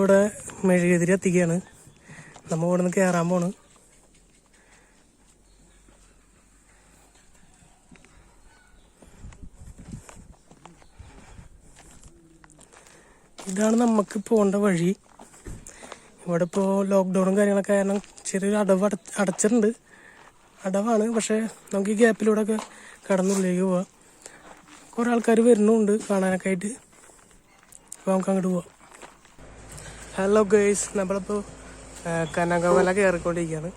ഇവിടെ മെഴുകുതിരി എത്തിക്കുകയാണ് നമ്മ ഇവിടെ നിന്ന് കയറാൻ പോണ്. ഇതാണ് നമുക്ക് പോകേണ്ട വഴി. ഇവിടെ ഇപ്പോൾ ലോക്ക്ഡൗണും കാര്യങ്ങളൊക്കെ കാരണം ചെറിയൊരു അടവ് അട അടച്ചിട്ടുണ്ട്. അടവാണ് പക്ഷേ നമുക്ക് ഈ ഗ്യാപ്പിലൂടെ ഒക്കെ കടന്നുള്ളിലേക്ക് പോവാം. കുറേ ആൾക്കാർ വരുന്നുണ്ട് കാണാനൊക്കെ ആയിട്ട്. അപ്പോൾ നമുക്ക് അങ്ങോട്ട് പോവാം. ഹലോ ഗേഴ്സ് നമ്മളിപ്പോൾ കനകമല കയറിക്കൊണ്ടിരിക്കുകയാണ്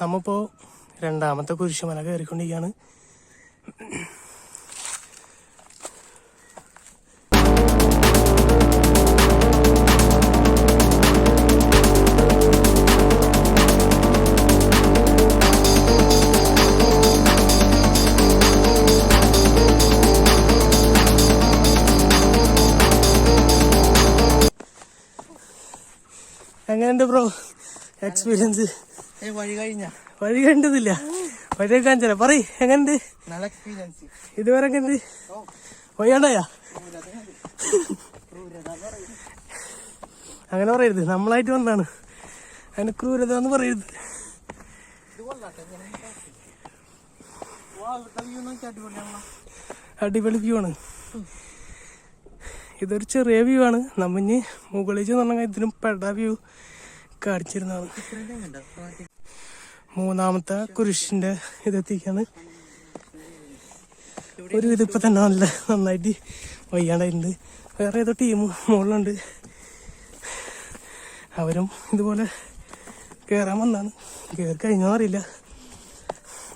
നമ്മളിപ്പോൾ രണ്ടാമത്തെ കുരിശുമല കയറിക്കൊണ്ടിരിക്കുകയാണ് എങ്ങനെയുണ്ട് ബ്രോ? എക്സ്പീരിയൻസ് ഏ വഴി കഴിഞ്ഞ? വഴി കണ്ടതില്ല. വഴി കാണിച്ചാ പറ എങ്ങനെയുണ്ട്? നല്ല എക്സ്പീരിയൻസ് ഇതുവരെ എങ്ങനെയുണ്ട്? വയ്യാണ്ടായാ? അങ്ങനെ പറയരുത്. നമ്മളായിട്ട് വന്നാണ്. അതിന് ക്രൂരത എന്ന് പറയരുത്. അടിപൊളി വ്യൂ ആണ്. ഇതൊരു ചെറിയ വ്യൂ ആണ്. നമ്മഞ്ഞ് മുകളിൽ ചെന്ന് ഇതിനും പെട വ്യൂ കാണിച്ചിരുന്നതാണ്. മൂന്നാമത്തെ കുരിശിന്റെ ഇതെത്തിക്കാണ്. ഒരു ഇതിപ്പോ തന്നെ നല്ല നന്നായിട്ട് വയ്യാണ്ടായിട്ടുണ്ട്. വേറെ ഏതോ ടീം മുകളിലുണ്ട് അവരും ഇതുപോലെ കേറാൻ വന്നാണ്. കയറി കഴിഞ്ഞാൽ അറിയില്ല.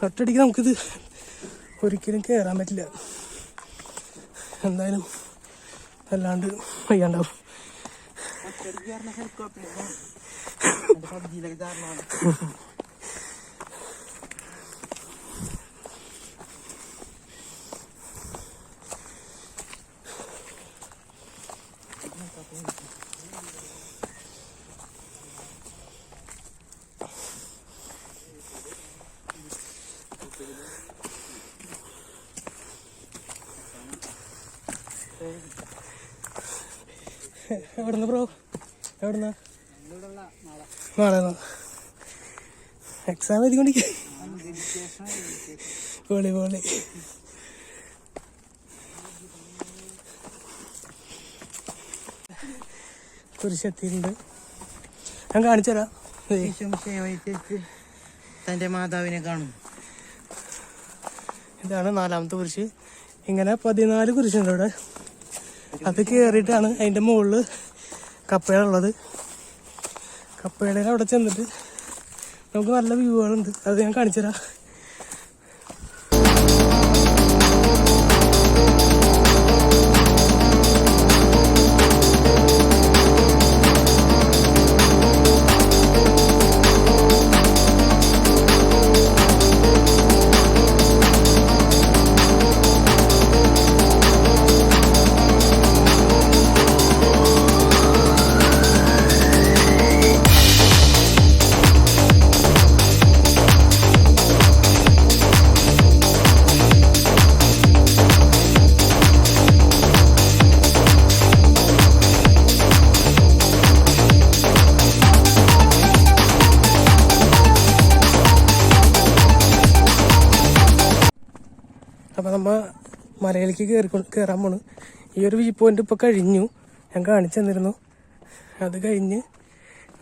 ഒറ്റടിക്ക് നമുക്കിത് ഒരിക്കലും കേറാൻ പറ്റില്ല. എന്തായാലും അല്ലാണ്ട് വയ്യാണ്ടാവും. എവിടുന്ന ബ്രോ എവിടുന്ന? നാളെ എക്സാം എഴുതിക്കൊണ്ടിരിക്കുക പോളി പോളി. കുരിശെത്തിയിട്ടുണ്ട്. ഞാൻ കാണിച്ചു തരാം. ദേ, തന്റെ മാതാവിനെ കാണും ഇതാണ് നാലാമത്തെ കുരിശ്. ഇങ്ങനെ പതിനാല് കുരിശുണ്ട് ഇവിടെ. അത് കയറിയിട്ടാണ് അതിന്റെ മുകളിൽ കപ്പയുള്ളത് കപ്പയുടെ അവിടെ ചെന്നിട്ട് നമുക്ക് നല്ല വ്യൂകളുണ്ട് അത് ഞാൻ കാണിച്ചു തരാം നമ്മ മലയിലേക്ക് കയറി കയറാൻ പോണ്. ഈ ഒരു വ്യൂ പോയിന്റ് ഇപ്പോൾ കഴിഞ്ഞു. ഞാൻ കാണിച്ചു തന്നിരുന്നു. അത് കഴിഞ്ഞ്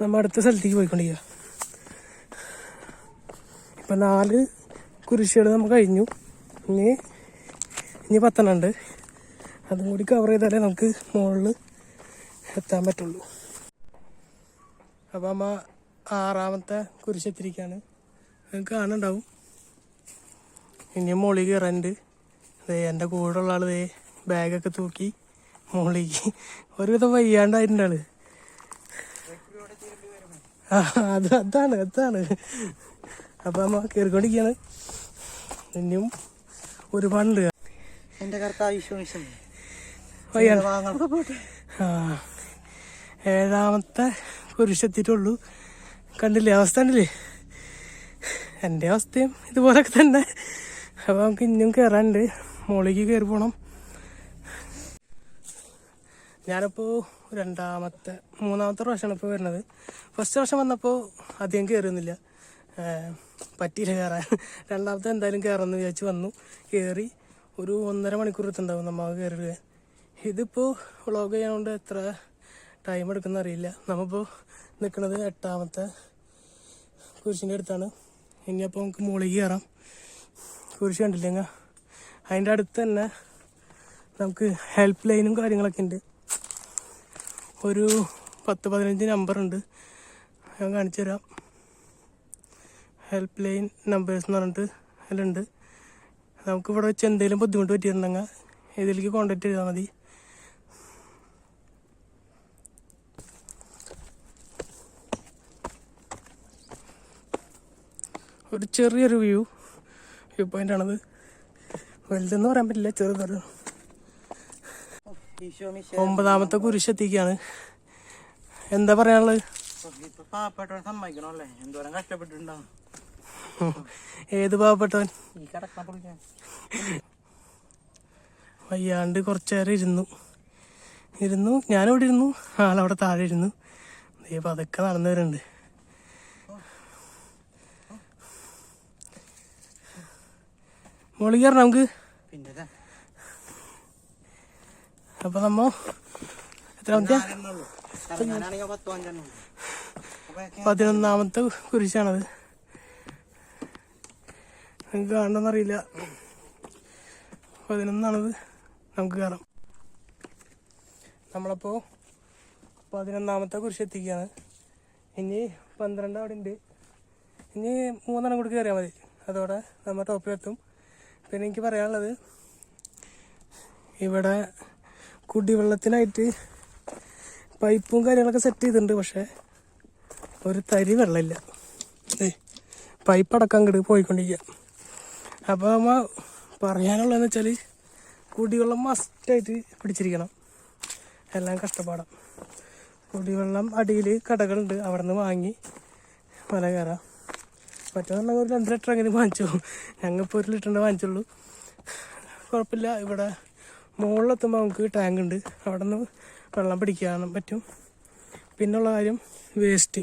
നമ്മ അടുത്ത സ്ഥലത്തേക്ക് പോയിക്കൊണ്ടിരിക്കുക ഇപ്പം നാല് കുരിശുകൾ നമ്മ കഴിഞ്ഞു. ഇനി ഇനി പത്തെണ്ണം ഉണ്ട് അതും കൂടി കവർ ചെയ്താലേ നമുക്ക് മുകളിൽ എത്താൻ പറ്റുള്ളൂ. അപ്പം അമ്മ ആറാമത്തെ കുരിശെത്തിരിക്കുകയാണ് നിങ്ങൾക്ക് കാണുന്നുണ്ടാവും ഇനി മുകളിൽ കയറാനുണ്ട് ദേ എന്റെ കൂടെ ഉള്ള ആൾ ദേ ബാഗൊക്കെ തൂക്കി മുകളിലേക്ക്. ഒരുവിധം വയ്യാണ്ടായിട്ടുണ്ട് ആൾ. ആ അത് അതാണ് അതാണ്. അപ്പം അമ്മ കയറിക്കൊണ്ടിരിക്കുകയാണ് ഇനിയും ഒരുപാടുണ്ട്. എന്റെ കർത്താവ് ഏഴാമത്തെ കുരിശെത്തിയിട്ടുള്ളൂ കണ്ടില്ലേ അവസ്ഥ ഉണ്ടല്ലേ എന്റെ അവസ്ഥയും ഇതുപോലൊക്കെ തന്നെ. അപ്പോൾ നമുക്ക് ഇനിയും കയറാനുണ്ട് മുകളിലേക്ക് കയറി പോകണം ഞാനിപ്പോൾ രണ്ടാമത്തെ മൂന്നാമത്തെ പ്രാവശ്യമാണ് ഇപ്പോൾ വരുന്നത്. ഫസ്റ്റ് പ്രാവശ്യം വന്നപ്പോൾ അധികം കയറുന്നില്ല പറ്റിയില്ല കയറാൻ. രണ്ടാമത്തെ എന്തായാലും കയറണമെന്ന് വിചാരിച്ച് വന്നു. കയറി ഒരു ഒന്നര മണിക്കൂർ എത്തുണ്ടാവും നമ്മൾ കയറുക ഇതിപ്പോൾ വ്ളോഗ് ചെയ്യാനുകൊണ്ട് എത്ര ടൈം എടുക്കുന്ന അറിയില്ല. നമ്മളിപ്പോൾ നിൽക്കുന്നത് എട്ടാമത്തെ കുരിശിന്റെ അടുത്താണ്. ഇനിയപ്പോൾ നമുക്ക് മുകളിലേക്ക് കയറാം. കുരിശ് കണ്ടില്ലെങ്കിൽ അതിന്റെ അടുത്ത് തന്നെ നമുക്ക് ഹെൽപ്പ് ലൈനും കാര്യങ്ങളൊക്കെ ഉണ്ട്. ഒരു പത്ത് പതിനഞ്ച് നമ്പർ ഉണ്ട്. ഞാൻ കാണിച്ചു തരാം. ഹെൽപ്പ് ലൈൻ നമ്പേഴ്സ് എന്ന് പറഞ്ഞിട്ട് അതിലുണ്ട്. നമുക്ക് ഇവിടെ വെച്ച് എന്തെങ്കിലും ബുദ്ധിമുട്ട് പറ്റിയിട്ടുണ്ടെങ്കിൽ ഇതിലേക്ക് കോണ്ടാക്ട് ചെയ്താൽ മതി. ഒരു ചെറിയൊരു വ്യൂ വ്യൂ പോയിന്റ് ആണത്. വലുതെന്ന് പറയാൻ പറ്റില്ല മിശ ഒമ്പതാമത്തെ കുരിശെത്തിക്കാണ്. എന്താ പറയാനുള്ളത്? ഏത് പാവപ്പെട്ടവൻ? വയ്യാണ്ട് കുറച്ചേരം ഇരുന്നു. ഇരുന്നു ഞാനിവിടെ ഇരുന്നു ആളവിടെ താഴെ ഇരുന്നു. ദേ പതുക്കെ നടന്നു വരുന്നുണ്ട് മോളിൽ നമുക്ക്? പിന്നെ അപ്പൊ നമ്മ എത്ര പതിനൊന്നാമത്തെ കുരിശാണത്. നിങ്ങൾക്ക് കാണണമെന്നറിയില്ല പതിനൊന്നാണത്. നമുക്ക് കാണാം. നമ്മളപ്പോൾ പതിനൊന്നാമത്തെ കുരിശ് എത്തിക്കുകയാണ് ഇനി പന്ത്രണ്ട് അവിടെ ഉണ്ട്. ഇനി മൂന്നെണ്ണം കൂടി കയറിയാൽ മതി. അതോടെ നമ്മൾ ടോപ്പിലെത്തും. പിന്നെ എനിക്ക് പറയാനുള്ളത് ഇവിടെ കുടിവെള്ളത്തിനായിട്ട് പൈപ്പും കാര്യങ്ങളൊക്കെ സെറ്റ് ചെയ്തിട്ടുണ്ട് പക്ഷേ ഒരു തരി വെള്ളമില്ല. ഏ പൈപ്പ് അടക്കം അങ്ങോട്ട് പോയിക്കൊണ്ടിരിക്കുക അപ്പോൾ നമ്മൾ പറയാനുള്ളതെന്ന് വെച്ചാൽ കുടിവെള്ളം മസ്റ്റായിട്ട് പിടിച്ചിരിക്കണം. എല്ലാം കഷ്ടപ്പാടാം. കുടിവെള്ളം അടിയിൽ കടകളുണ്ട് അവിടെ നിന്ന് വാങ്ങി മല കയറാം. മറ്റേന്നുണ്ടെങ്കിൽ ഒരു രണ്ട് ലിറ്റർ അങ്ങനെ വാങ്ങിച്ചു. ഞങ്ങളിപ്പോൾ ഒരു ലിറ്ററിന്റെ വാങ്ങിച്ചുള്ളൂ. കുഴപ്പമില്ല. ഇവിടെ മുകളിലെത്തുമ്പോൾ നമുക്ക് ടാങ്ക് ഉണ്ട്. അവിടെ നിന്ന് വെള്ളം പിടിക്കാനും പറ്റും. പിന്നുള്ള കാര്യം വേസ്റ്റ്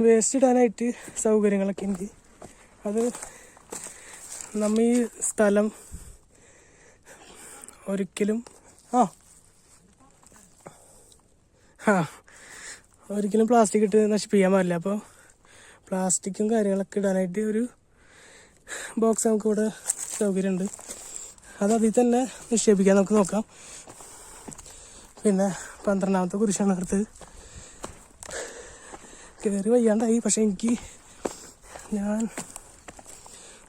വേസ്റ്റ് ഇടാനായിട്ട് സൗകര്യങ്ങളൊക്കെ ഉണ്ട് അത് നമ്മ ഈ സ്ഥലം ഒരിക്കലും ആ. ഒരിക്കലും പ്ലാസ്റ്റിക് ഇട്ട് നശിപ്പിക്കാൻ പാടില്ല. അപ്പോൾ പ്ലാസ്റ്റിക്കും കാര്യങ്ങളൊക്കെ ഇടാനായിട്ട് ഒരു ബോക്സ് നമുക്ക് ഇവിടെ സൗകര്യമുണ്ട്. അത് അതിൽ തന്നെ നിക്ഷേപിക്കാൻ നമുക്ക് നോക്കാം. പിന്നെ പന്ത്രണ്ടാമത്തെ കുരിശാണ് അടുത്തത്. കയറി വയ്യാണ്ടായി പക്ഷെ എനിക്ക് ഞാൻ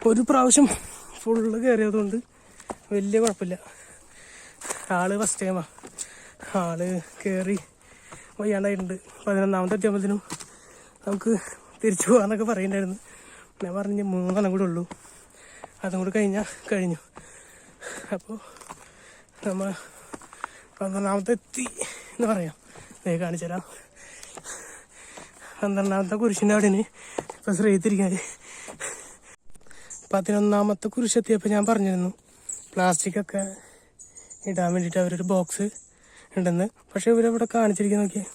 ഒരു പ്രാവശ്യം ഫുള്ള് കയറിയതുകൊണ്ട് വലിയ കുഴപ്പമില്ല. ആൾ ഫസ്റ്റ് ടൈമാ ആൾ കയറി വയ്യാണ്ടായിട്ടുണ്ട്. പതിനൊന്നാമത്തെ എത്തിയപ്പോഴത്തേനും നമുക്ക് തിരിച്ചു പോകാന്നൊക്കെ പറയണ്ടായിരുന്നു. ഞാൻ പറഞ്ഞ മൂന്നെണ്ണം കൂടെ ഉള്ളൂ. അതും കൂടെ കഴിഞ്ഞാൽ കഴിഞ്ഞു. അപ്പോൾ നമ്മൾ പന്ത്രണ്ടാമത്തെ എത്തി എന്ന് പറയാം. നീ കാണിച്ചു തരാം. പന്ത്രണ്ടാമത്തെ കുരിശിന്റെ അവിടെ ഇപ്പം ശ്രീത്തിരിക്കാൻ പതിനൊന്നാമത്തെ കുരിശെത്തിയപ്പോൾ ഞാൻ പറഞ്ഞിരുന്നു പ്ലാസ്റ്റിക് ഒക്കെ ഇടാൻ വേണ്ടിയിട്ട് അവരൊരു ബോക്സ് ഉണ്ടെന്ന്. പക്ഷെ ഇവരവിടെ കാണിച്ചിരിക്കുന്ന നോക്കിയേ.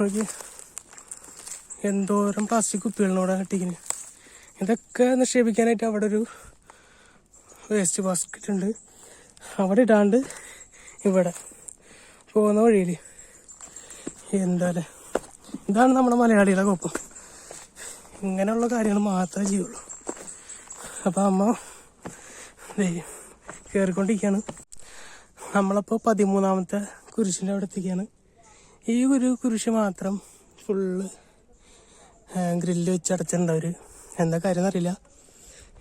നോക്കി എന്തോരം പ്ലാസ്റ്റിക് കുപ്പികളിനോടെ കിട്ടിക്കുന്നത് ഇതൊക്കെ നിക്ഷേപിക്കാനായിട്ട് അവിടെ ഒരു വേസ്റ്റ് ബാസ്ക്കറ്റ് ഉണ്ട്. അവിടെ ഇടാണ്ട് ഇവിടെ പോകുന്ന വഴിയിൽ എന്താല്ലേ? ഇതാണ് നമ്മുടെ മലയാളികളെ കുഴപ്പം ഇങ്ങനെയുള്ള കാര്യങ്ങൾ മാത്രമേ ചെയ്യുള്ളൂ. അപ്പോൾ അമ്മ കയറിക്കൊണ്ടിരിക്കുകയാണ് നമ്മളപ്പോൾ പതിമൂന്നാമത്തെ കുരിശിന്റെ അവിടെ എത്തിക്കുകയാണ്. ഈ ഒരു കുരിശ് മാത്രം ഫുള്ള് ഗ്രില്ല് വെച്ച് അടച്ചിട്ടുണ്ട് അവർ എന്താ കാര്യം എന്നറിയില്ല.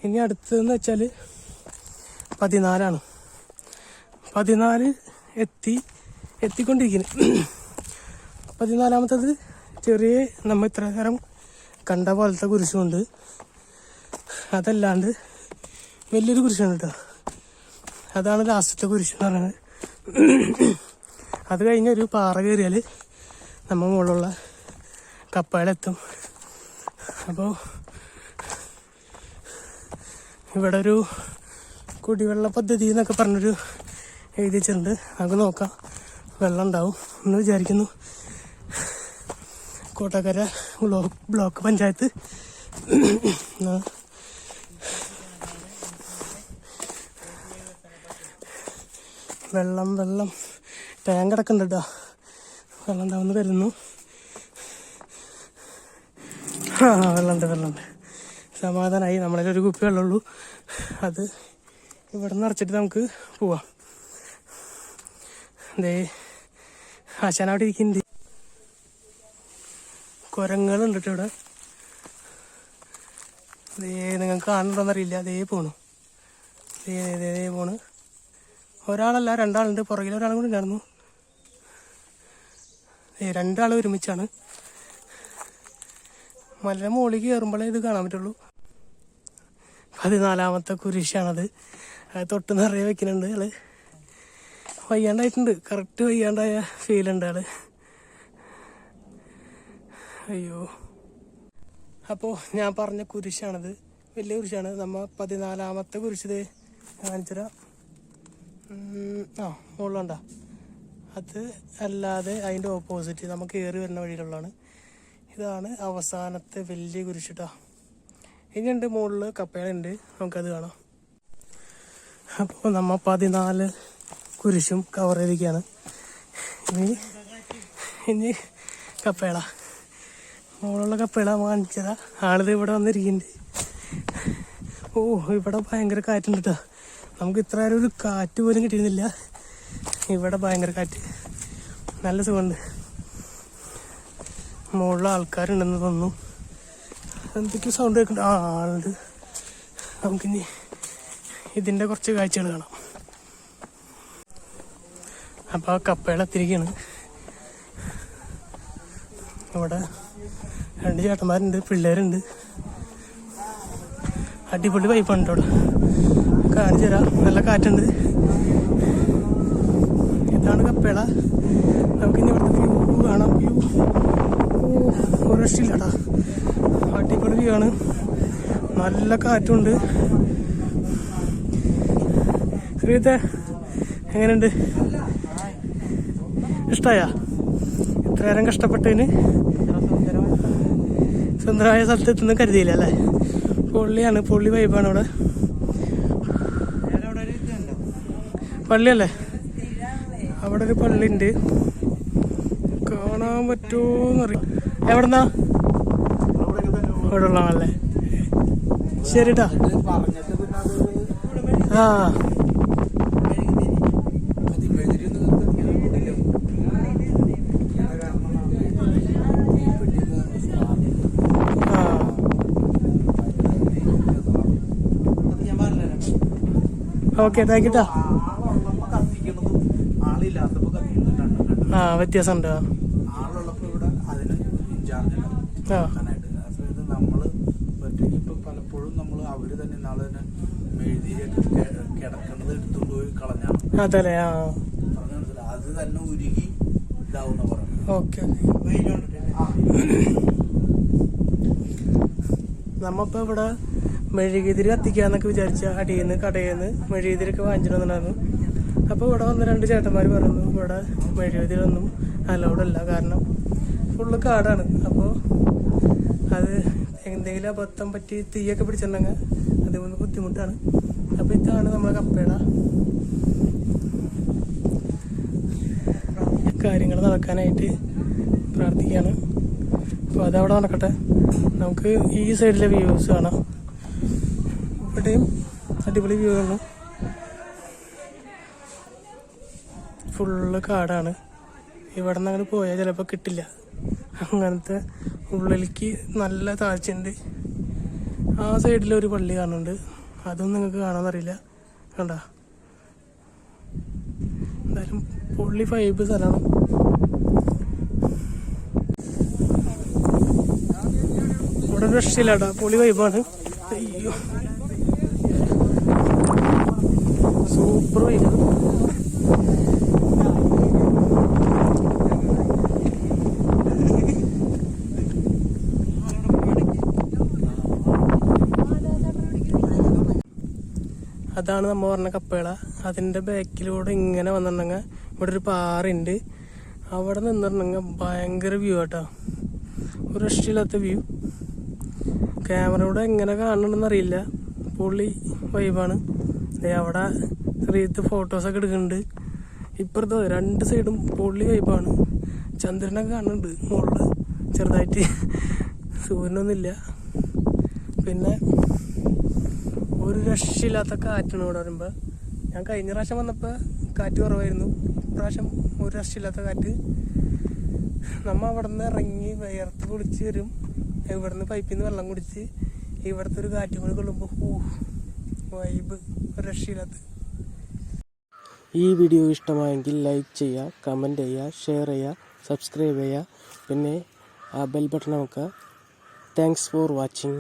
ഇനി അടുത്തതെന്ന് വെച്ചാൽ പതിനാലാണ്. പതിനാല് എത്തി എത്തിക്കൊണ്ടിരിക്കുന്നു പതിനാലാമത്തത് ചെറിയ നമ്മൾ ഇത്ര നേരം കണ്ട പോലത്തെ കുരിശുമുണ്ട് അതല്ലാണ്ട് വലിയൊരു കുരിശുണ്ട് കേട്ടോ അതാണ് ലാസ്റ്റത്തെ കുരിശ് എന്ന് പറയുന്നത്. അത് കഴിഞ്ഞ് ഒരു പാറ കയറിയാൽ നമ്മൾ മുകളിലുള്ള കപ്പയിലെത്തും അപ്പോൾ ഇവിടെ ഒരു കുടിവെള്ള പദ്ധതി എന്നൊക്കെ പറഞ്ഞൊരു എഴുതി വെച്ചിട്ടുണ്ട് നമുക്ക് നോക്കാം. വെള്ളം ഉണ്ടാവും എന്ന് വിചാരിക്കുന്നു. Kottakkara block block panchayat. വെള്ളം വെള്ളം. ടാങ്ക് കിടക്കുന്നുണ്ട് കേട്ടോ വെള്ളം ഉണ്ടാവുമെന്ന് കരുതുന്നു. വെള്ളമുണ്ട് വെള്ളമുണ്ട്. സമാധാനമായി നമ്മളതിൽ ഒരു കുപ്പി വെള്ളമുള്ളൂ. അത് ഇവിടെ നിന്ന് അടച്ചിട്ട് നമുക്ക് പോവാം. അതേ ആശാൻ അവിടെ ഇരിക്കുന്നുണ്ട്. കുരങ്ങളുണ്ട് ഇവിടെ. അതേ നിങ്ങൾക്ക് കാണുന്നുണ്ടോന്നറിയില്ല അതേ പോണു. അതേ ദേ പോണ്. ഒരാളല്ല രണ്ടാളുണ്ട്. പുറകിലൊരാളും കൂടി ഉണ്ടായിരുന്നു. രണ്ടാൾ ഒരുമിച്ചാണ്. മലയുടെ മുകളിൽ കയറുമ്പോഴേ ഇത് കാണാൻ പറ്റുള്ളൂ. പതിനാലാമത്തെ കുരിശാണത്. തൊട്ട് നിറയെ വെക്കുന്നുണ്ട് ആൾ. വയ്യാണ്ടായിട്ടുണ്ട്. കറക്റ്റ് വയ്യാണ്ടായ ഫീലുണ്ട് ആൾ. അയ്യോ. അപ്പോൾ ഞാൻ പറഞ്ഞ കുരിശാണത്. വലിയ കുരിശാണ്. നമ്മ പതിനാലാമത്തെ കുരിശ് കാണിച്ചുതരാം ആ മുകളിലുണ്ടാ? അത് അല്ലാതെ അതിന്റെ ഓപ്പോസിറ്റ് നമുക്ക് കയറി വരുന്ന വഴിയിലുള്ളതാണ്. ഇതാണ് അവസാനത്തെ വലിയ കുരിശിട്ടാ. ഇനിയുണ്ട് മുകളിൽ കപ്പയുണ്ട് നമുക്കത് കാണാം. അപ്പോൾ നമ്മൾ പതിനാല് കുരിശും കവർ ചെയ്തിരിക്കുകയാണ് ഇനി ഇനി കപ്പേള. മുകളിലുള്ള കപ്പേള കാണിച്ചതാ ആളിത് ഇവിടെ വന്നിരിക്കുന്നുണ്ട് ഓ ഇവിടെ ഭയങ്കര കാറ്റുണ്ട് കേട്ടോ നമുക്ക് ഇത്ര ഒരു കാറ്റ് പോലും കിട്ടിയിരുന്നില്ല. ഇവിടെ ഭയങ്കര കാറ്റ്. നല്ല സുഖമുണ്ട്. മുകളിൽ ആൾക്കാരുണ്ടെന്ന് തോന്നുന്നു. എന്തൊക്കെയോ സൗണ്ട് കേൾക്കുന്നുണ്ട്. ആ ആളുണ്ട്. നമുക്കിനി ഇതിന്റെ കുറച്ച് കാഴ്ചകൾ കാണാം. അപ്പോൾ ആ കപ്പകളെത്തിരിക്കുകയാണ് ഇവിടെ രണ്ട് ചേട്ടന്മാരുണ്ട് പിള്ളേരുണ്ട്. അടിപൊളി പൈപ്പാണ് കേട്ടോ ഇവിടെ കാണിച്ചു തരാം. നല്ല കാറ്റുണ്ട്. ഇതാണ് കപ്പേള. നമുക്കിനി ഇവിടുത്തെ വ്യൂ കാണാം. വ്യൂ ഒരു രക്ഷയില്ലടാ അടിപൊളി നല്ല കാറ്റുണ്ട്. ശ്രീത്തെ എങ്ങനെയുണ്ട്? ഇഷ്ടായ? ഇത്ര നേരം കഷ്ടപ്പെട്ടതിന് സുന്ദരമായ സ്ഥലത്ത് എത്തുന്ന കരുതിയില്ല അല്ലേ? പൊള്ളിയാണ് പൊള്ളി വൈബാണ് ഇവിടെ പള്ളിയല്ലേ അവിടെ ഒരു പള്ളി ഉണ്ട് കാണാൻ പറ്റുമോന്നറിയാം എവിടെന്നാ? ഇവിടെ ഉള്ളതാണല്ലേ ശരിട്ടാ. ആ. ഓക്കെ താങ്ക് യു ആ വ്യത്യാസം ഉണ്ട് ആ. നോക്കാനായിട്ട് ആ സമയത്ത് നമ്മൾ ഒറ്റയ്ക്ക് ഇപ്പൊ പലപ്പോഴും നമ്മൾ അവർ തന്നെ നാളെ തന്നെ മെഴുതിയൊക്കെ കിടക്കുന്നത് എടുത്തുകൊണ്ട് പോയി കളഞ്ഞാണ് അതല്ലേ അത് തന്നെ ഉരുകി ഇതാവുന്ന പറഞ്ഞു ഓക്കെ നമ്മപ്പോ ഇവിടെ മെഴുകുതിരി കത്തിക്കാന്നൊക്കെ വിചാരിച്ച അടിയിൽ നിന്ന് കടയിൽ നിന്ന് മെഴുകുതിരിയൊക്കെ വാങ്ങിച്ചിട്ടുണ്ടായിരുന്നു. അപ്പോൾ ഇവിടെ വന്ന രണ്ട് ചേട്ടന്മാർ പറഞ്ഞു ഇവിടെ മെഴുകുതിരൊന്നും അലൗഡ് അല്ല. കാരണം ഫുള്ള് കാടാണ്. അപ്പോൾ അത് എന്തെങ്കിലും അബദ്ധം പറ്റി തീയൊക്കെ പിടിച്ചിട്ടുണ്ടെങ്കിൽ അതുകൊണ്ട് ബുദ്ധിമുട്ടാണ്. അപ്പോൾ ഇതാണ് നമ്മളെ കപ്പയുടെ കാര്യങ്ങൾ നടക്കാനായിട്ട് പ്രാർത്ഥിക്കുകയാണ്. അപ്പോൾ അതവിടെ നടക്കട്ടെ. നമുക്ക് ഈ സൈഡിലെ വ്യൂസ് കാണാം. ഇവിടെയും അടിപൊളി വ്യൂ ആണ് ഫുള്ള് കാടാണ്. ഇവിടെ നിന്ന് അങ്ങോട്ട് പോയാൽ ചിലപ്പോൾ കിട്ടില്ല. അങ്ങനത്തെ ഉള്ളിലേക്ക് നല്ല താഴ്ചയുണ്ട്. ആ സൈഡിൽ ഒരു പള്ളി കാണുന്നുണ്ട്. അതൊന്നും നിങ്ങൾക്ക് കാണാമെന്നറിയില്ല കണ്ട? എന്തായാലും പൊള്ളി ഫൈബ് സ്ഥലമാണ്. ഇവിടെ രക്ഷയില്ലാട്ടാ. പൊളി വൈബാണ് അയ്യോ. സൂപ്പർ വൈബ് അതാണ് നമ്മ പറഞ്ഞ കപ്പേള. അതിന്റെ ബാക്കിലൂടെ ഇങ്ങനെ വന്നിട്ടുണ്ടെങ്കിൽ ഇവിടെ ഒരു പാറയുണ്ട്. അവിടെ നിന്നിട്ടുണ്ടെങ്കിൽ ഭയങ്കര വ്യൂ ആട്ടോ. ഒരു രക്ഷയില്ലാത്ത വ്യൂ ക്യാമറയുടെ എങ്ങനെ കാണണമെന്ന് അറിയില്ല. പുള്ളി വൈബാണ് അവിടെ ശ്രീത്ത് ഫോട്ടോസൊക്കെ എടുക്കുന്നുണ്ട്. ഇപ്പുറത്തോ രണ്ട് സൈഡും പുള്ളി വൈബാണ് ചന്ദ്രനൊക്കെ കാണുന്നുണ്ട് മുകളിൽ ചെറുതായിട്ട്. സൂര്യനൊന്നുമില്ല. പിന്നെ ഒരു രക്ഷയില്ലാത്ത കാറ്റാണ് ഇവിടെ വരുമ്പോൾ ഞാൻ കഴിഞ്ഞ പ്രാവശ്യം വന്നപ്പോൾ കാറ്റ് കുറവായിരുന്നു. ഇപ്രാവശ്യം ഒരു രക്ഷയില്ലാത്ത കാറ്റ്. നമ്മ അവിടെ നിന്ന് ഇറങ്ങി വിയർത്ത് കുളിച്ച് വരും. ഇവിടുന്ന് പൈപ്പിൽ നിന്ന് വെള്ളം കുടിച്ച് ഇവിടുത്തെ ഒരു കാറ്റും കൂടി കൊള്ളുമ്പോൾ ഹൂ വൈബ് ഒരു രക്ഷയില്ലാത്ത. ഈ വീഡിയോ ഇഷ്ടമായെങ്കിൽ ലൈക്ക് ചെയ്യുക കമന്റ് ചെയ്യുക ഷെയർ ചെയ്യുക സബ്സ്ക്രൈബ് ചെയ്യുക പിന്നെ ആ ബെൽ ബട്ടൺ നമുക്ക്. Thanks for watching